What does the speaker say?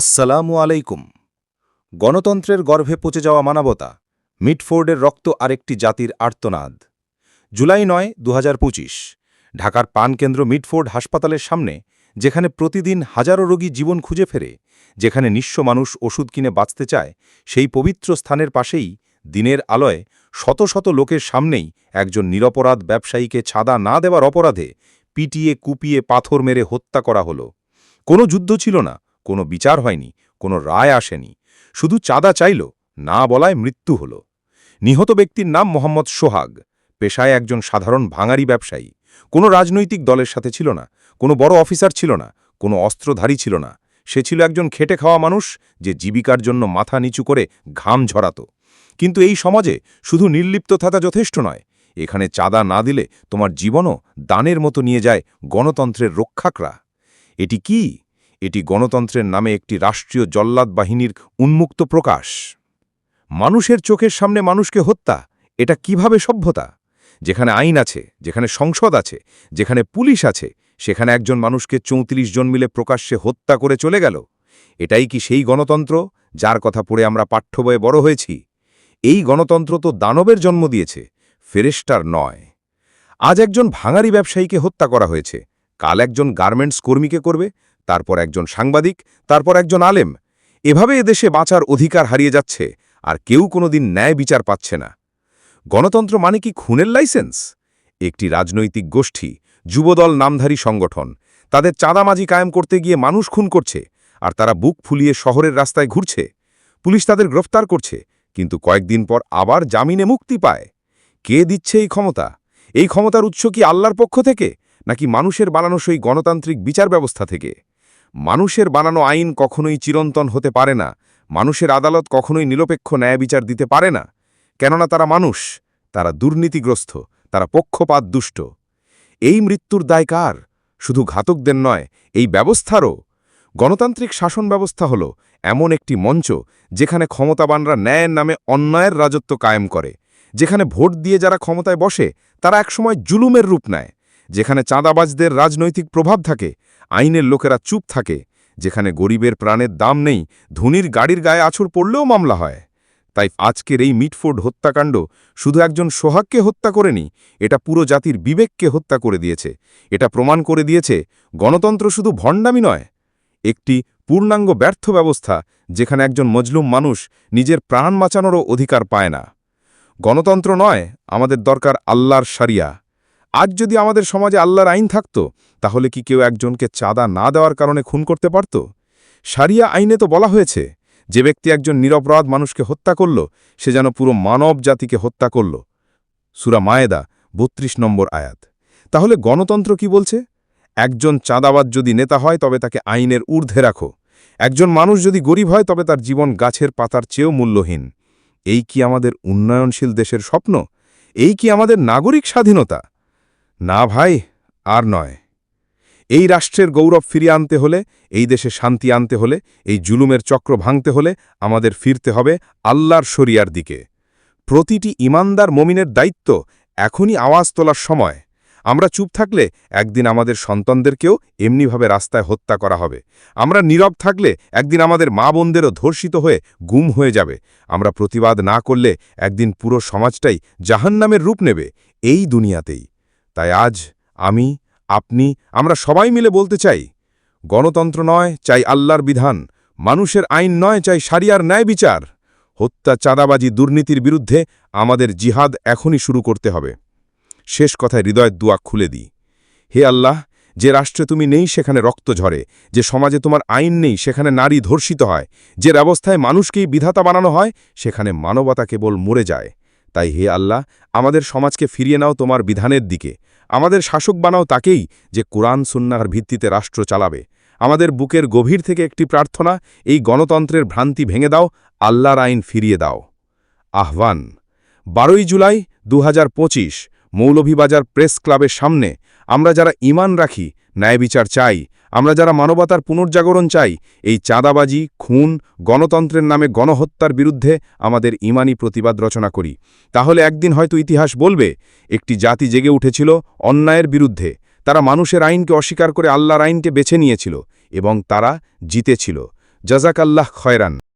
আসসালামু আলাইকুম। গণতন্ত্রের গর্ভে পচে যাওয়া মানবতা, মিটফোর্ডের রক্ত আরেকটি জাতির আর্তনাদ। জুলাই নয় দু ঢাকার পানকেন্দ্র মিটফোর্ড হাসপাতালের সামনে, যেখানে প্রতিদিন হাজারো রোগী জীবন খুঁজে ফেরে, যেখানে নিঃস্ব মানুষ ওষুধ কিনে বাঁচতে চায়, সেই পবিত্র স্থানের পাশেই, দিনের আলোয়, শত শত লোকের সামনেই একজন নিরপরাধ ব্যবসায়ীকে ছাদা না দেওয়ার অপরাধে পিটিয়ে কুপিয়ে পাথর মেরে হত্যা করা হলো। কোনো যুদ্ধ ছিল না কোনো বিচার হয়নি, কোনো রায় আসেনি। শুধু চাঁদা চাইল, না বলায় মৃত্যু হল। নিহত ব্যক্তির নাম মোহাম্মদ সোহাগ। পেশায় একজন সাধারণ ভাঙারি ব্যবসায়ী। কোনো রাজনৈতিক দলের সাথে ছিল না, কোনো বড় অফিসার ছিল না, কোনো অস্ত্রধারী ছিল না। সে ছিল একজন খেটে খাওয়া মানুষ যে জীবিকার জন্য মাথা নিচু করে ঘাম ঝরাত। কিন্তু এই সমাজে শুধু নির্লিপ্ত থাকা যথেষ্ট নয়, এখানে চাঁদা না দিলে তোমার জীবনও দানের মতো নিয়ে যায় গণতন্ত্রের রক্ষাকরা। এটি কি? এটি গণতন্ত্রের নামে একটি রাষ্ট্রীয় জল্লাদ বাহিনীর উন্মুক্ত প্রকাশ। মানুষের চোখের সামনে মানুষকে হত্যা, এটা কীভাবে সভ্যতা? যেখানে আইন আছে, যেখানে সংসদ আছে, যেখানে পুলিশ আছে, সেখানে একজন মানুষকে চৌত্রিশ জন মিলে প্রকাশ্যে হত্যা করে চলে গেল। এটাই কি সেই গণতন্ত্র, যার কথা পড়ে আমরা পাঠ্য বয়ে বড় হয়েছি? এই গণতন্ত্র তো দানবের জন্ম দিয়েছে ফেরেস্টার নয়। আজ একজন ভাঙারি ব্যবসায়ীকে হত্যা করা হয়েছে, কাল একজন গার্মেন্টস কর্মীকে করবে তারপর একজন সাংবাদিক, তারপর একজন আলেম। এভাবে এদেশে বাঁচার অধিকার হারিয়ে যাচ্ছে, আর কেউ কোনোদিন ন্যায় বিচার পাচ্ছে না। গণতন্ত্র মানে কি খুনের লাইসেন্স? একটি রাজনৈতিক গোষ্ঠী, যুবদল নামধারী সংগঠন, তাদের চাঁদামাজি কায়েম করতে গিয়ে মানুষ খুন করছে, আর তারা বুক ফুলিয়ে শহরের রাস্তায় ঘুরছে। পুলিশ তাদের গ্রেফতার করছে, কিন্তু কয়েকদিন পর আবার জামিনে মুক্তি পায়। কে দিচ্ছে এই ক্ষমতা? এই ক্ষমতার উৎস কি আল্লাহর পক্ষ থেকে, নাকি মানুষের বানানো সেই গণতান্ত্রিক বিচার ব্যবস্থা থেকে? মানুষের বানানো আইন কখনোই চিরন্তন হতে পারে না। মানুষের আদালত কখনোই নিরপেক্ষ ন্যায় বিচার দিতে পারে না। কেননা তারা মানুষ, তারা দুর্নীতিগ্রস্ত, তারা পক্ষপাত দুষ্ট। এই মৃত্যুর দায় কার? শুধু ঘাতকদের নয়, এই ব্যবস্থারও। গণতান্ত্রিক শাসন ব্যবস্থা হল এমন একটি মঞ্চ যেখানে ক্ষমতাবানরা ন্যায়ের নামে অন্যায়ের রাজত্ব কায়েম করে। যেখানে ভোট দিয়ে যারা ক্ষমতায় বসে, তারা একসময় জুলুমের রূপ নেয়। যেখানে চাঁদাবাজদের রাজনৈতিক প্রভাব থাকে আইনের লোকেরা চুপ থাকে, যেখানে গরিবের প্রাণের দাম নেই, ধনির গাড়ির গায়ে আছর পড়লেও মামলা হয়। তাই আজকের এই মিটফোর্ড হত্যাকাণ্ড শুধু একজন সোহাগকে হত্যা করেনি, এটা পুরো জাতির বিবেককে হত্যা করে দিয়েছে। এটা প্রমাণ করে দিয়েছে, গণতন্ত্র শুধু ভণ্ডামি নয়, একটি পূর্ণাঙ্গ ব্যর্থ ব্যবস্থা, যেখানে একজন মজলুম মানুষ নিজের প্রাণ বাঁচানোরও অধিকার পায় না। গণতন্ত্র নয়, আমাদের দরকার আল্লাহর সারিয়া আজ যদি আমাদের সমাজে আল্লাহর আইন থাকত, তাহলে কি কেউ একজনকে চাঁদা না দেওয়ার কারণে খুন করতে পারত? সারিয়া আইনে তো বলা হয়েছে, যে ব্যক্তি একজন নিরপরাধ মানুষকে হত্যা করল, সে যেন পুরো মানব জাতিকে হত্যা করল। সুরা মায়েদা, বত্রিশ নম্বর আয়াত। তাহলে গণতন্ত্র কি বলছে? একজন চাঁদাবাদ যদি নেতা হয়, তবে তাকে আইনের ঊর্ধ্বে রাখো। একজন মানুষ যদি গরিব হয়, তবে তার জীবন গাছের পাতার চেয়েও মূল্যহীন। এই কি আমাদের উন্নয়নশীল দেশের স্বপ্ন? এই কি আমাদের নাগরিক স্বাধীনতা? না ভাই, আর নয়। এই রাষ্ট্রের গৌরব ফিরিয়ে আনতে হলে, এই দেশে শান্তি আনতে হলে, এই জুলুমের চক্র ভাঙতে হলে আমাদের ফিরতে হবে আল্লাহর শরিয়ার দিকে। প্রতিটি ইমানদার মমিনের দায়িত্ব, এখনই আওয়াজ তোলার সময়। আমরা চুপ থাকলে একদিন আমাদের সন্তানদেরকেও এমনিভাবে রাস্তায় হত্যা করা হবে। আমরা নীরব থাকলে একদিন আমাদের মা বোনদেরও ধর্ষিত হয়ে গুম হয়ে যাবে। আমরা প্রতিবাদ না করলে একদিন পুরো সমাজটাই জাহান্নামের রূপ নেবে, এই দুনিয়াতেই। তাই আজ আমি, আপনি, আমরা সবাই মিলে বলতে চাই, গণতন্ত্র নয় চাই আল্লাহর বিধান, মানুষের আইন নয় চাই সারিয়ার ন্যায় বিচার, হত্যা, চাঁদাবাজি, দুর্নীতির বিরুদ্ধে আমাদের জিহাদ এখনই শুরু করতে হবে। শেষ কথায় হৃদয়ের দুয়া খুলে দিই। হে আল্লাহ, যে রাষ্ট্রে তুমি নেই সেখানে রক্ত ঝরে, যে সমাজে তোমার আইন নেই সেখানে নারী ধর্ষিত হয়, যে ব্যবস্থায় মানুষকেই বিধাতা বানানো হয় সেখানে মানবতা কেবল মরে যায়। তাই হে আল্লাহ, আমাদের সমাজকে ফিরিয়ে নাও তোমার বিধানের দিকে। আমাদের শাসক বানাও তাকেই যে কোরআন সুন্নার ভিত্তিতে রাষ্ট্র চালাবে। আমাদের বুকের গভীর থেকে একটি প্রার্থনা, এই গণতন্ত্রের ভ্রান্তি ভেঙে দাও, আল্লাহর আইন ফিরিয়ে দাও। আহ্বান, বারোই জুলাই দু হাজার পঁচিশ, মৌলভীবাজার প্রেস ক্লাবের সামনে আমরা যারা ইমান রাখি, ন্যায় বিচার চাই আমরা যারা মানবতার পুনর্জাগরণ চাই, এই চাঁদাবাজি, খুন, গণতন্ত্রের নামে গণহত্যার বিরুদ্ধে আমাদের ইমানি প্রতিবাদ রচনা করি। তাহলে একদিন হয়তো ইতিহাস বলবে, একটি জাতি জেগে উঠেছিল অন্যায়ের বিরুদ্ধে। তারা মানুষের আইনকে অস্বীকার করে আল্লাহর আইনকে বেছে নিয়েছিল এবং তারা জিতেছিল। জাজাকাল্লাহ খয়রান।